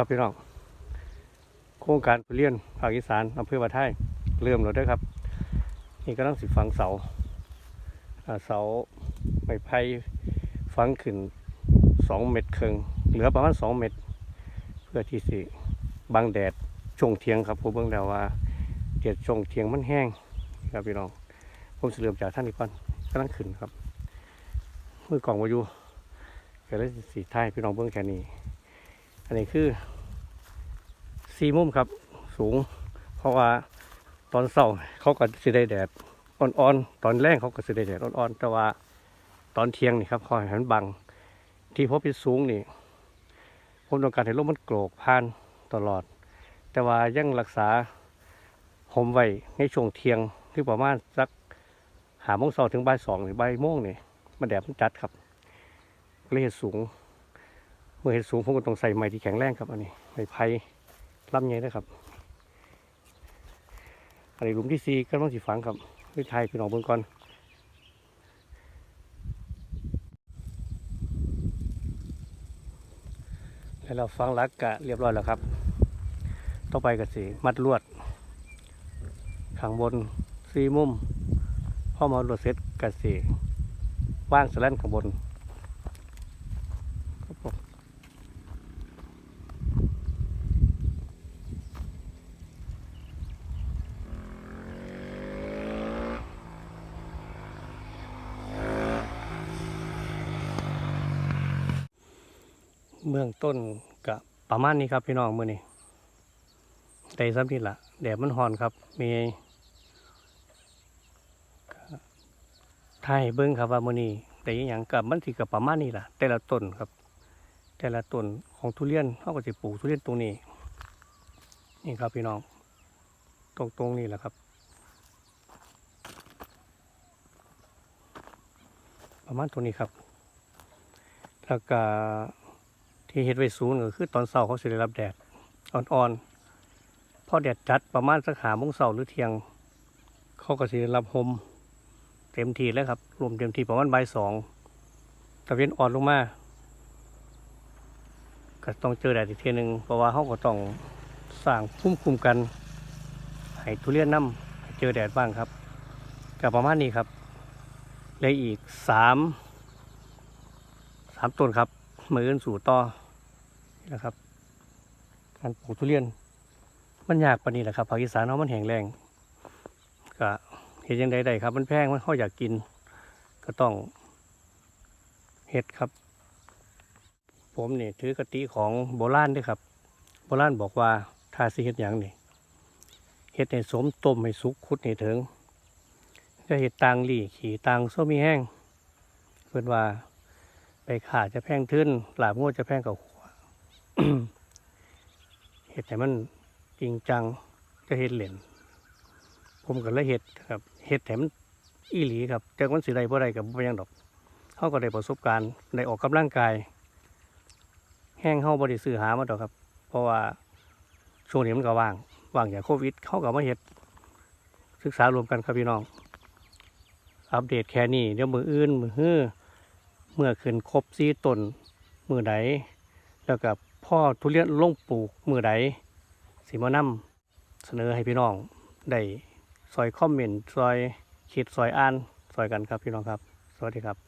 ครับพี่น้องโครงการทุเรียนภาคอีสานอำเภอวัดไทยเริ่มแล้วด้วยครับ นี่ก็ต้องสิฝังเสาเสาไม้ไผ่ฝังขึ้นสองเม็ดครึ่งเหลือประมาณสองเม็ดเพื่อที่สิบังแดดช่วงเทียงครับผมเบิ่งแล้วว่าแดดช่วงเทียงมันแห้งครับพี่น้องผมสิเริ่มจากท่านนี้ก่อนกำลังขึ้นครับมือกล่องวายู่ก็เลยสีท้ายพี่น้องเบิ่งแค่นี้ อันนี้คือสีมุมครับ สูง เพราะว่าตอนเช้าเขาก็สิได้แดดอ่อนๆ ตอนแรกเขาก็สิได้แดดอ่อนๆ แต่ว่าตอนเที่ยงนี่ครับพอเห็นบัง ที่พบเป็นสูงนี่ผมต้องการให้ลมมันโกรกผ่านตลอด แต่ว่ายังรักษาห่มไว้ในช่วงเที่ยงที่ประมาณสักหาโมงเช้าถึงบ่ายสองหรือบ่ายโมงนี่มันแดดมันจัดครับเลยสูง เมื่อเห็นสูงผมก็ต้องใส่ไม้ที่แข็งแรงครับอันนี้ไม้ไผ่ลำใหญ่นะครับอันนี้หลุมที่สี่ก็ต้องสีฝังครับด้วยไทยพี่น้องเบิ่งก่อนแล้วเราฟังลักกะเรียบร้อยแล้วครับต่อไปก็สิมัดลวดข้างบนสี่มุมพอมาลวดเสร็จก็สิว่างสแลนข้างบน เบื้องต้นกับประมาณนี้ครับพี่น้องมือนี้แต่ซ้ำนี่ละแดดมันหอนครับ มีไทยเบิ้งครับว่ามือนี้แต่อย่างกับมันสิกับประมาณนี้ล่ะ แต่ละต้นครับ แต่ละต้นของทุเรียนเขาก็จะปลูกทุเรียนตรงนี้ นี่ครับพี่น้อง ตรงตรงนี้แหละครับ ประมาณตรงนี้ครับแล้วก็ ที่เฮ็ดไว้สูงก็คือตอนเช้าเขาสิได้รับแดดอ่อนๆพอแดดจัดประมาณสักหาโมงเช้าหรือเที่ยง เขาก็สิได้รับลมเต็มทีแล้วครับรวมเต็มทีประมาณบ่ายสองตะเวนอ่อนลงมาก็ต้องเจอแดดอีกทีหนึ่งเพราะว่าเขาก็ต้องสร้างพุ่มคุมกันให้ทุเรียนน้ำเจอแดดบ้างครับกับประมาณนี้ครับเลยอีกสามสามต้นครับ มือนสู่ต่อนะครับ การปลูกทุเรียน มันยากปานนี้แหละครับภาคอีสานเนาะมันแห้งแรงก็เห็นยังได้ครับ มันแพงมันเขาอยากกิน ก็ต้องเฮ็ดครับ ผมเนี่ถือกติของโบราณด้วยครับ โบราณบอกว่าถ้าสิเฮ็ดหยังนี่เฮ็ดให้สมต้มให้สุกขุดให้ถึงจะเฮ็ดตางหลี่ขี่ตางโซมีแห้งเพิ่นว่า ไปขาจะแพงทึ้นหลาบงวดจะแพงกับหัวเฮ็ดให้มันจริงจังจะเฮ็ดเหรียญผมก็เลยเฮ็ดครับเฮ็ดให้มันอีหลีครับแต่มันสิได้บ่ได้กับบ่ยังดอกเฮาก็ได้ประสบการณ์ได้ออกกำลังกาย แห้งเข้าบริซื้อหามาดอกครับ เพราะว่าช่วงนี้มันก็ว่างว่างจากโควิดเขากับมาเฮ็ดศึกษารวมกันครับพี่น้อง อัปเดตแค่นี้เดี๋ยวมืออื่นมือฮื้อ เมื่อขึ้นครบซีต้นมือใดแล้วกับพ่อทุเรียนลงปลูกมือใดสีมานำเสนอให้พี่น้องได้ซอยคอมเมนต์ซอยคิดซอยอ่านซอยกันครับพี่น้องครับ สวัสดีครับ